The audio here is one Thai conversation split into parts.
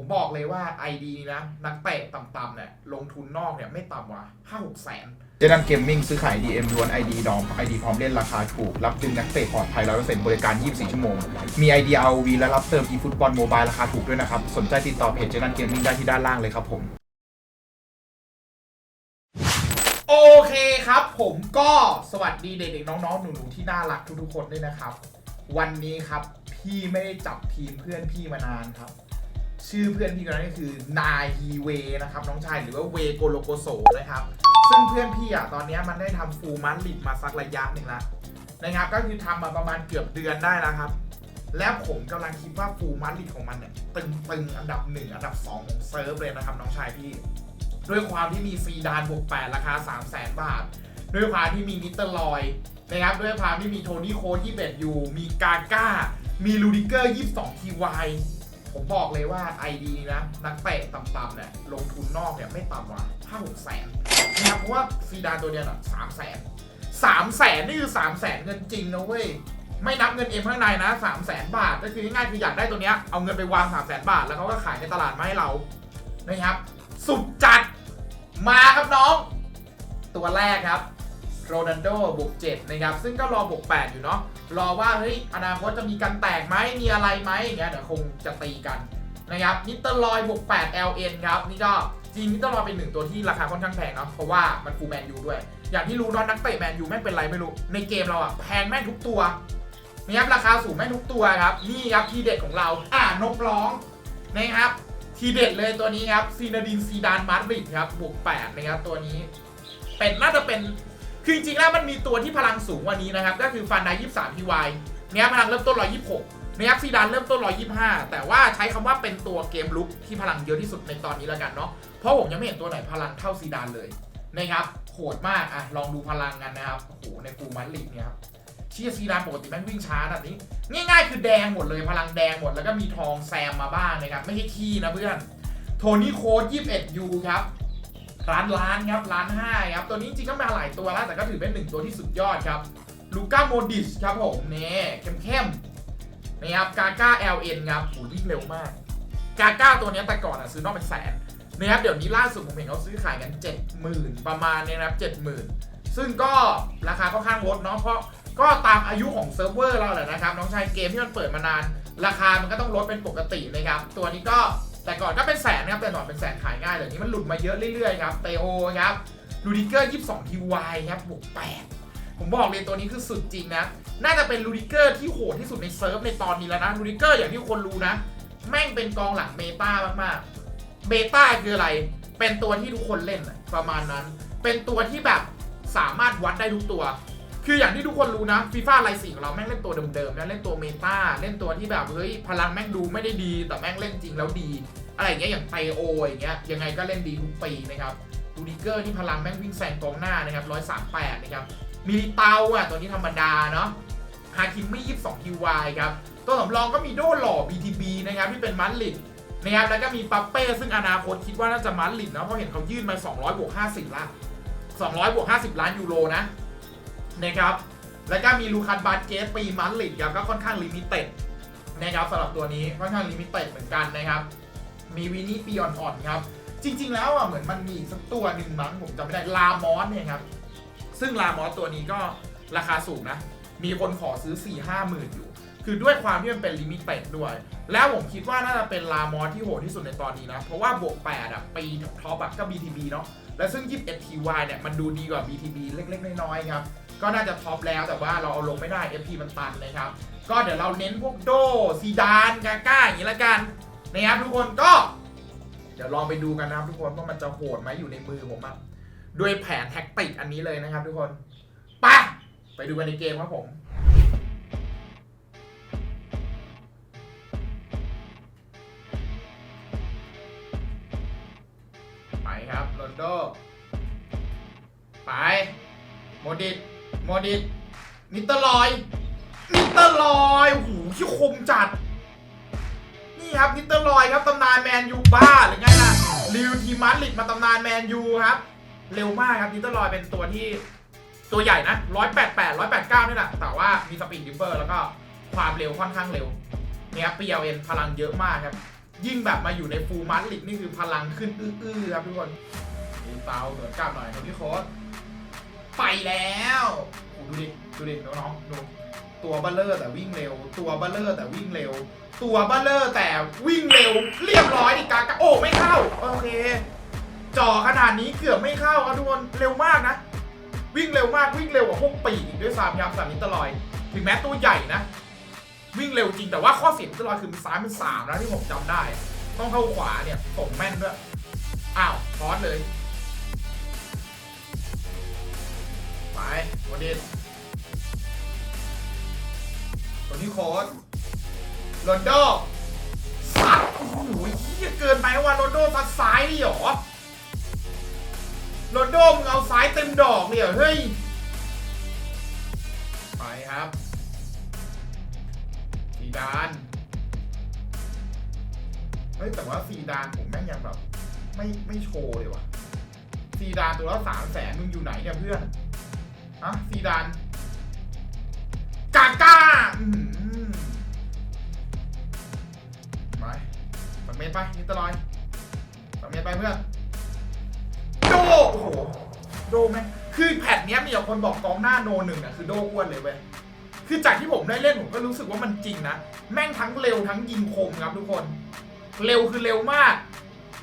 ผมบอกเลยว่า ID นี้นะ นักเตะต่ำๆเนี่ยลงทุนนอกเนี่ยไม่ต่ำกว่าห้าหกแสนเจดันเกมมิ่งซื้อขาย DM ล้วน ID ดอม ID พร้อมเล่นราคาถูก รับดึงนักเตะปลอดภัย100%บริการ 24 ชั่วโมง มี ID ROV และรับเติม eFootball Mobile ราคาถูกด้วยนะครับ สนใจติดต่อเพจเจดันเกมมิ่งได้ที่ด้านล่างเลยครับผม โอเคครับผมก็สวัสดีเด็กๆน้องๆ หนูๆที่น่ารักทุกๆคนด้วยนะครับ วันนี้ครับพี่ไม่ได้จับทีมเพื่อนพี่มานานครับ ชื่อเพื่อนพี่คนนั้นก็คือนายฮีเวนะครับน้องชายหรือว่าเวโกโลโกโซนะครับ ซึ่งเพื่อนพี่อะตอนนี้มันได้ทำฟูลมันลิดมาสักระยะหนึ่งแล้วนะครับก็คือทำมาประมาณเกือบเดือนได้แล้วครับ แล้วผมกำลังคิดว่าฟูลมันลิดของมันเนี่ยตึงๆอันดับหนึ่งอันดับสองของเซิร์ฟเลยนะครับน้องชายพี่ด้วยความที่มีซีดานบวก8ราคา 3 0 0แสนบาท ด้วยความที่มีนิตเตอร์ลอยนะครับด้วยความที่มีโทนี่โค้ด21ยูมีกาก้า มีลูดิเกอร์ 22ทีวาย ผมบอกเลยว่า ID นี้นะนักเตะต่ำๆเนี่ยลงทุนนอกเนี่ยไม่ต่ำกว่า5 6แสนนะครับเพราะว่าซีดานตัวเดียวน่ะ3แสน3แสนนี่คือ3แสนเงินจริงนะเว้ยไม่นับเงินเอ็มข้างในนะ3 0 0แสนบาท ก็คือง่ายคืออยากได้ตัวเนี้ยเอาเงินไปวาง3 0 0แสนบาท แล้วเขาก็ขายในตลาดมาให้เรานะครับ สุดจัดมาครับน้อง ตัวแรกครับ โรนัลโดบวก7นะครับซึ่งก็รอบวก8อยู่เนาะรอว่าเฮ้ยอนาคตจะมีการแตกไหมมีอะไรไหมอย่างเงี้ยเดี๋ยวคงจะตีกันนะครับนิตเตอร์ลอยบวก8 LN ครับนี่ก็จริงนิตเตอร์ลอยเป็นหนึ่งตัวที่ราคาค่อนข้างแพงเนาะเพราะว่ามันฟูลแมนยูด้วย อย่างที่รู้เนาะนักเตะแมนยูแม่งเป็นไรไม่รู้ในเกมเราอะแพงแม่งทุกตัวนะครับราคาสูงแม่งทุกตัวครับนี่ครับทีเด็ดของเราอ่านกร้องนะครับทีเด็ดเลยตัวนี้ครับซีนาดินซีดานมาดริดครับบวก8นะครับตัวนี้ เป็นน่าจะเป็น คือจริงๆแล้วมันมีตัวที่พลังสูงกว่านี้นะครับ ก็คือฟันได23ทีวายเนี่ยพลังเริ่มต้น126นะครับซีดานเริ่มต้น125แต่ว่าใช้คำว่าเป็นตัวเกมลุกที่พลังเยอะที่สุดในตอนนี้แล้วกันเนาะเพราะผมยังไม่เห็นตัวไหนพลังเท่าซีดานเลยนะครับโหดมากอะลองดูพลังกันนะครับโอ้โหในฟูมันลิกเนี่ยครับเชียซีดานปกติแม่งวิ่งช้าแบบนี้ ง่ายๆ คือแดงหมดเลยพลังแดงหมดแล้วก็มีทองแซมมาบ้างนะครับไม่ใช่ขี้นะเพื่อนโทนี่โค้ด21ยูครับ ร้านล้านครับล้านห้าครับตัวนี้จริงๆก็มาหลายตัวแล้วแต่ก็ถือเป็นหนึ่งตัวที่สุดยอดครับลูก้าโมดิชครับผมนี่เข้มๆนะครับกาก้า LN ครับโหวิ่งเร็วมากกาก้าตัวนี้แต่ก่อนอะซื้อนอกเป็นแสนนะครับเดี๋ยวนี้ล่าสุดผมเห็นเขาซื้อขายกัน70,000ประมาณนี้นะครับ70,000 ซึ่งก็ราคาค่อนข้างลดเนาะเพราะก็ตามอายุของเซิร์ฟเวอร์เราแหละนะครับน้องชายเกมที่มันเปิดมานาน ราคามันก็ต้องลดเป็นปกตินะครับตัวนี้ก็ แต่ก่อนก็เป็นแสนนะครับแต่ก่อนเป็นแสนขายง่ายเดี๋ยวนี้มันหลุดมาเยอะเรื่อยๆครับเตโอครับลูดิเกอร์22ทีวายครับบวก8ผมบอกเลยตัวนี้คือสุดจริงนะ น่าจะเป็นลูดิเกอร์ที่โหดที่สุดในเซิร์ฟในตอนนี้แล้วนะลูดิเกอร์อย่างที่คนรู้นะ แม่งเป็นกองหลังเมตามากๆเบต้าคืออะไร เป็นตัวที่ทุกคนเล่นประมาณนั้น เป็นตัวที่แบบสามารถวัดได้ทุกตัว คืออย่างที่ทุกคนรู้นะฟีฟ่าไลซีของเราแม่งเล่นตัวเดิมๆนะเล่นตัวเมตาเล่นตัวที่แบบเฮ้ยพลังแม่งดูไม่ได้ดี แต่แม่งเล่นจริงแล้วดี อะไรเงี้ยอย่างไตโออย่างเงี้ยยังไงก็เล่นดีทุกปีนะครับดูดิเกอร์ที่พลังแม่งวิ่งแซงกองหน้านะครับร้อยสามแปดนะครับมีลิเตาอะตัวนี้ธรรมดาเนาะฮาคิมมี่ยี่สิบสองคิววครับตัวสำรองก็มีโดหล่อ BTB นะครับที่เป็นมันลิดนะครับแล้วก็มีปัปเป้ซึ่งอนาคตคิดว่าน่าจะมันลิดนะเพราะเห็นเขายื่นมา200บวก50ละ200บวก50 ล้านยูโรนะ นะครับ แล้วก็มีลูคัสบาสเกสปีมันลิดครับก็ค่อนข้างลิมิเต็ดนะครับสำหรับตัวนี้ค่อนข้างลิมิเต็ดเหมือนกันนะครับ มีวินี่ปีอ่อนๆครับ จริง ๆ แล้วอะเหมือนมันมีสักตัวหนึ่งมั้งผมจำไม่ได้ลามอสเนี่ยครับ ซึ่งลามอสตัวนี้ก็ราคาสูงนะ มีคนขอซื้อ 4 5หมื่นอยู่ คือด้วยความที่มันเป็นลิมิเต็ดด้วย แล้วผมคิดว่าน่าจะเป็นลามอสที่โหดที่สุดในตอนนี้นะ เพราะว่าบวก8อะปีท็อปอะก็ BTB เนาะและซึ่ง 21 TY เนี่ยมันดูดีกว่า BTB เล็กๆ น้อยๆครับ ก็น่าจะท็อปแล้วแต่ว่าเราเอาลงไม่ได้ FP มันตันนะครับ ก็เดี๋ยวเราเน้นพวกโดซีดานกาก้าอย่างนี้ละกันนะครับทุกคนก็ เดี๋ยวลองไปดูกันนะครับทุกคนว่ามันจะโหดไหมอยู่ในมือผมอะด้วยแผนแท็กติกอันนี้เลยนะครับ ทุกคนไปไปดูกันในเกมครับผมไปครับโรนโด ไป โมดิต โมดิตนิตเตอร์ลอยนิตเตอร์ลอยโอ้โหที่คมจัด นี่ครับนิตเตอร์ลอยครับตำนานแมนยูบ้าหรือไงล่ะลิวทีมัสลิดมาตำนานแมนยูครับ เร็วมากครับนิตเตอร์ลอยเป็นตัวที่ตัวใหญ่นะร้อยแปดแปดร้อยแปดเก้านี่แหละแต่ว่ามีสปีดดิฟเฟอร์แล้วก็ความเร็วค่อนข้างเร็วเนี่ยครับ PLN พลังเยอะมากครับ ยิ่งแบบมาอยู่ในฟูลมาร์ลิกนี่คือพลังขึ้นอื้อๆครับทุกคนมีเตาเสริมกล้ามหน่อยคนที่โค้ด ไปแล้วโอ้ดูดิ ดูดิน้องๆดู ตัวเบัลเลอร์แต่วิ่งเร็ว ตัวเบัลเลอร์แต่วิ่งเร็ว ตัวเบัลเลอร์แต่วิ่งเร็ว เรียบร้อยดิกากาโอ้ไม่เข้า โอเคจ่อขนาดนี้เกือบไม่เข้าครับทุกคน เร็วมากนะ วิ่งเร็วมากวิ่งเร็วกว่าพวกปีกด้วยซ้ำครับสามิตรลอย ถึงแม้ตัวใหญ่นะ วิ่งเร็วจริงแต่ว่าข้อเสียมิตรลอยคือมันซ้ายมันสามนะที่ผมจำได้ ต้องเข้าขวาเนี่ยส่งแม่นด้วย อ้าวทอสเลย วันเดนคนที่โค้ดโรนโดซัดโอ้โหเหี้ยเกินไปว่าโรนโดซัดซ้ายนี่หรอโรนโดมึงเอาซ้ายเต็มดอกเลยเหรอเฮ้ย ไปครับซีดานเฮ้ยแต่ว่าซีดานผมแม่งยังแบบ ไม่ไม่โชว์เลยว่ะซีดานตัวละสามแสนมึงอยู่ไหนเนี่ยเพื่อน ฮะซีดาน กาก้าไปปักเมนไปนิตะลอยปักเมนไปเพื่อนโดโอ้โหโดแม่งคือแพทเนี้ยมีแต่คนบอกกองหน้าโนหนึ่งอะคือโดอ้วนเลยเว้ยคือจากที่ผมได้เล่นผมก็รู้สึกว่ามันจริงนะ แม่งทั้งเร็วทั้งยิงคมครับทุกคน เร็วคือเร็วมาก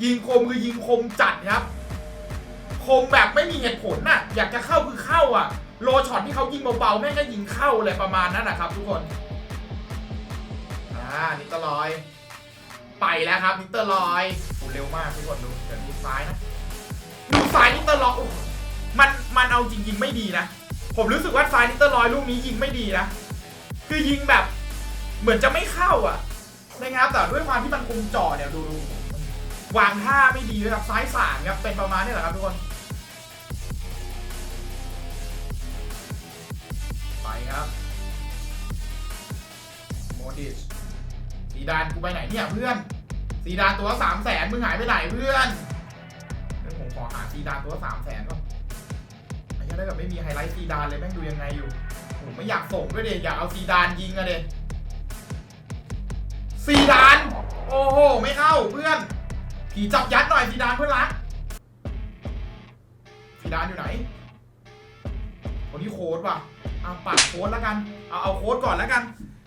ยิงคมคือยิงคมจัดครับ คมแบบไม่มีเหตุผลน่ะ อยากจะเข้าคือเข้าอะ โลช็อตที่เขายิงเบาๆแม่งก็ยิงเข้าเลยประมาณนั้นนะครับทุกคนอ่านิตเตอร์ลอย ไปแล้วครับนิตเตอร์ลอยโอ้เร็วมากทุกคนดูเดี๋ยวดูซ้ายนะดูซ้ายนิตเตอร์ลอยมันมันเอาจริงๆไม่ดีนะ ผมรู้สึกว่าซ้ายนิตเตอร์ลอยลูกนี้ยิงไม่ดีนะคือยิงแบบ เหมือนจะไม่เข้าอะนะครับแต่ด้วยความที่มันคุมจ่อเนี่ยดูดูวางท่าไม่ดีด้วยครับซ้ายสามครับเป็นประมาณนี้แหละครับทุกคน ดานกูไปไหนเนี่ยเพื่อนสีดานตัวสามแสนมึงหายไปไหนเพื่อนเดี๋ยวผมขอหาสีดานตัวสามแสนก่อนไอ้เหี้ยถ้าเกิดไม่มีไฮไลท์สีดานเลยแม่งดูยังไงอยู่ผมไม่อยากส่งด้วยเดยอยากเอาสีดานยิงอะเดสีดาน โอ้โห ไม่เข้าเพื่อน ผีจับยัดหน่อยสีดานเพื่อนรักสีดานอยู่ไหนคนที่โค้ดว่ะเอาปัดโค้ดแล้วกัน เอาเอาโค้ดก่อนแล้วกัน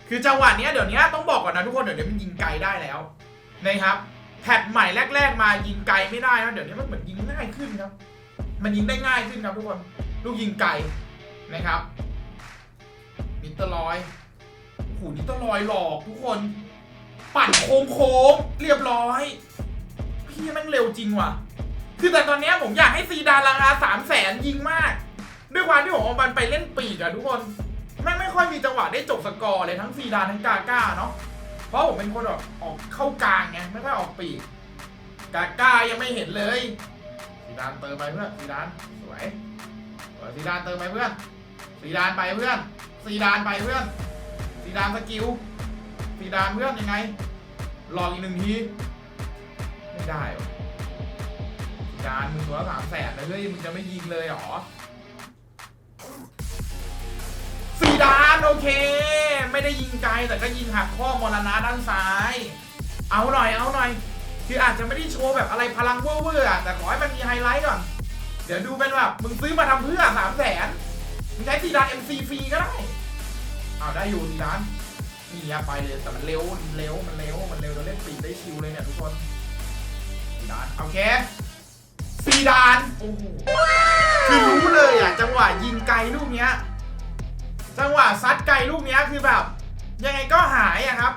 คือจังหวะเนี้ยเดี๋ยวนี้ต้องบอกก่อนนะทุกคนเดี๋ยวนี้มันยิงไกลได้แล้วนะครับแพทใหม่แรก ๆ มายิงไกลไม่ได้นะเดี๋ยวนี้มันเหมือนยิงง่ายขึ้นครับ มันยิงได้ง่ายขึ้นครับทุกคน ลูกยิงไกลนะครับนิตร์ลอยโอ้โหนิตร์ลอยหลอกทุกคน ปั่นโค้งโค้งๆเรียบร้อย พี่แม่งเร็วจริงว่ะ คือแต่ตอนนี้ผมอยากให้ซีดานราคาสามแสนยิงมาก ด้วยความที่ผมเอามันไปเล่นปีกอะทุกคน ไม่ค่อยมีจังหวะได้จบสกอร์เลยทั้งซีดานทั้งกาก้าเนาะเพราะผมเป็นคนแบบออกเข้ากลางไงไม่ค่อยออกปีกกาก้ายังไม่เห็นเลยซีดานเติมไปเพื่อนซีดานสวยสวยซีดานเติมไปเพื่อนซีดานไปเพื่อนซีดานไปเพื่อนซีดานสกิลซีดานเพื่อนยังไงลองอีกหนึ่งทีไม่ได้วะซีดานมึงตัวสามแสนเลยมึงจะไม่ยิงเลยหรอ โอเค ไม่ได้ยิงไกลแต่ก็ยิงหักข้อมรณะด้านซ้าย เอาหน่อยเอาหน่อยคืออาจจะไม่ได้โชว์แบบอะไรพลังเว่อร์ๆอะแต่ขอให้มันมีไฮไลท์ก่อน เดี๋ยวดูเป็นแบบมึงซื้อมาทำเพื่อสามแสนมึงใช้ซีดาน MC ฟรีก็ได้เอาได้อยู่ซีดานนี่อะไปเลยแต่มันเร็วมันเร็วมันเร็วมันเร็วเราเล่นปีได้ชิวเลยเนี่ยทุกคนซีดานโอเคซีดานโอ้โหคือรู้เลยอะจังหวะยิงไกลลูกเนี้ย จังหวะซัดไกลลูกเนี้ยคือแบบ ยังไงก็หายอะครับ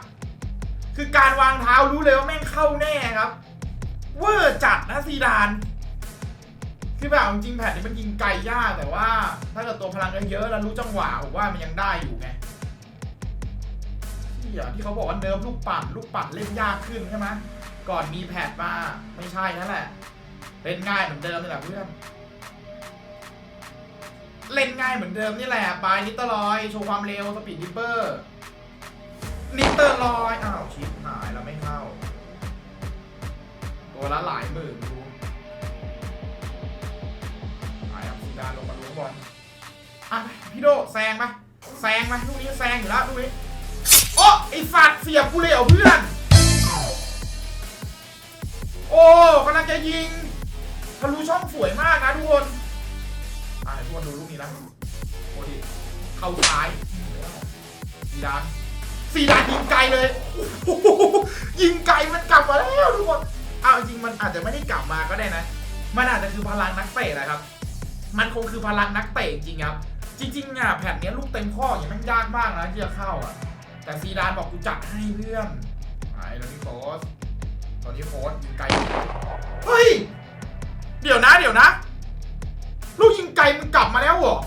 คือการวางเท้ารู้เลยว่าแม่งเข้าแน่ครับ เวอร์จัดนะซีดาน คือแบบจริงแผ่นนี้มันยิงไกลยากแต่ว่า ถ้าเกิดตัวพลังเยอะๆแล้วรู้จังหวะผมว่ามันยังได้อยู่ไงที่อย่างที่เขาบอกว่าเนิร์ฟลูกปั่นลูกปั่นเล่นยากขึ้นใช่ไหมก่อนมีแพดมาไม่ใช่นั่นแหละเล่นง่ายเหมือนเดิมนี่แหละเพื่อน เล่นง่ายเหมือนเดิมนี่แหละปลายนิตเตอร์ลอย โชว์ความเร็วสปีดดิปเปอร์นิตเตอร์ลอย อ้าวชิปหายแล้วไม่เข้า ตัวละหลายหมื่นดูไปครับซีดานลงมาดูข้างบอลอะพี่โดแซงไปแซงไปลูกนี้แซงอยู่แล้วลูกนี้โอ้ไอสัตว์เสียบกูเลยเหรอเพื่อนโอ้กำลังจะยิงทะลุช่องสวยมากนะทุกคน กคนดูลูกนี้นะโอ้ดิเข้าซ้ายซีดานซีดานยิงไกลเลย ยิงไกลมันกลับมาแล้วทุกคนเอาจริงมันอาจจะไม่ได้กลับมาก็ได้นะ มันอาจจะคือพลังนักเตะแหละครับ มันคงคือพลังนักเตะจริงครับ จริงๆอะแผ่นนี้ลูกเต็มข้ออย่างมันยากมากนะที่จะเข้าอะ แต่ซีดานบอกกูจัดให้เพื่อนไอ้ตอนนี้โค้ชตอนนี้โค้ชยิงไกล เฮ้ย เดี๋ยวนะ เดี๋ยวนะ ลูกยิงไกลมึงกลับมาแล้วเหรอ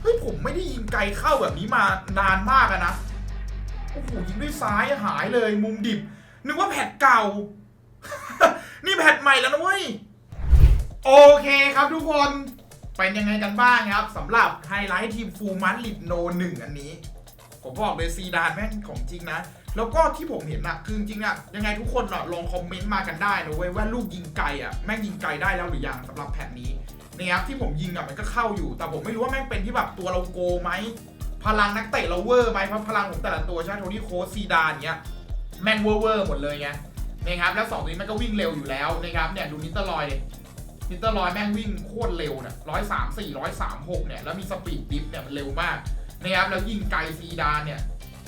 เฮ้ย ผมไม่ได้ยิงไกลเข้าแบบนี้มานานมากอะนะ โอ้โห ยิงด้วยซ้ายหายเลยมุมดิบ นึกว่าแพทเก่า นี่แพทใหม่แล้วนะเว้ย โอเคครับทุกคนเป็นยังไงกันบ้างครับสำหรับไฮไลท์ทีมฟูมันลิดโนหนึ่งอันนี้ ผมบอกเลยซีดานแม่งของจริงนะ แล้วก็ที่ผมเห็นอะคือจริงๆอะยังไงทุกคนอะลองคอมเมนต์มากันได้นะเว้ยว่าลูกยิงไกลอะแม่งยิงไกลได้แล้วหรือยังสำหรับแผ่นนี้นะครับที่ผมยิงอะมันก็เข้าอยู่ แต่ผมไม่รู้ว่าแม่งเป็นที่แบบตัวเราโกไหมพลังนักเตะเราเวอร์ไหมเพราะพลังของแต่ละตัวใช่ไหมโทนี่โคสซีดานเนี้ยแม่งเวอร์เวอร์หมดเลยไงนะครับแล้วสองตัวนี้มันก็วิ่งเร็วอยู่แล้วนะครับเนี่ยดูนิตเตอร์ลอยเลยนิตเตอร์ลอยแม่งวิ่งโคตรเร็วเนี่ยร้อยสามสี่ร้อยสามหกเนี่ยแล้วมีสปีดดิฟเนี่ยมันเร็วมากนะครับแล้วยิงไกลซีดานเนี่ย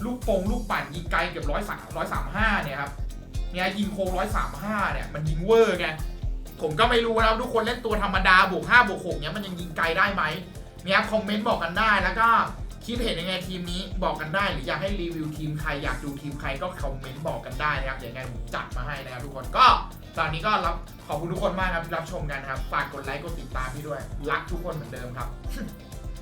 ลูกปงลูกปั่นยิงไกลเกือบร้อยสามร้อยสามห้าเนี่ยครับเนี่ยยิงโค้งร้อยสามห้าเนี่ยมันยิงเวอร์ไงผมก็ไม่รู้นะครับทุกคนเล่นตัวธรรมดาบวกห้าบวกหกเนี่ยมันยังยิงไกลได้ไหมเนี่ยคอมเมนต์บอกกันได้แล้วก็คิดเห็นยังไงทีมนี้บอกกันได้หรืออยากให้รีวิวทีมใครอยากดูทีมใครก็คอมเมนต์บอกกันได้นะครับเดี๋ยวยังไงผมจัดมาให้นะครับทุกคนก็ตอนนี้ก็รับขอบคุณทุกคนมากครับที่รับชมกันครับฝากกดไลค์กดติดตามพี่ด้วยรักทุกคนเหมือนเดิมครับ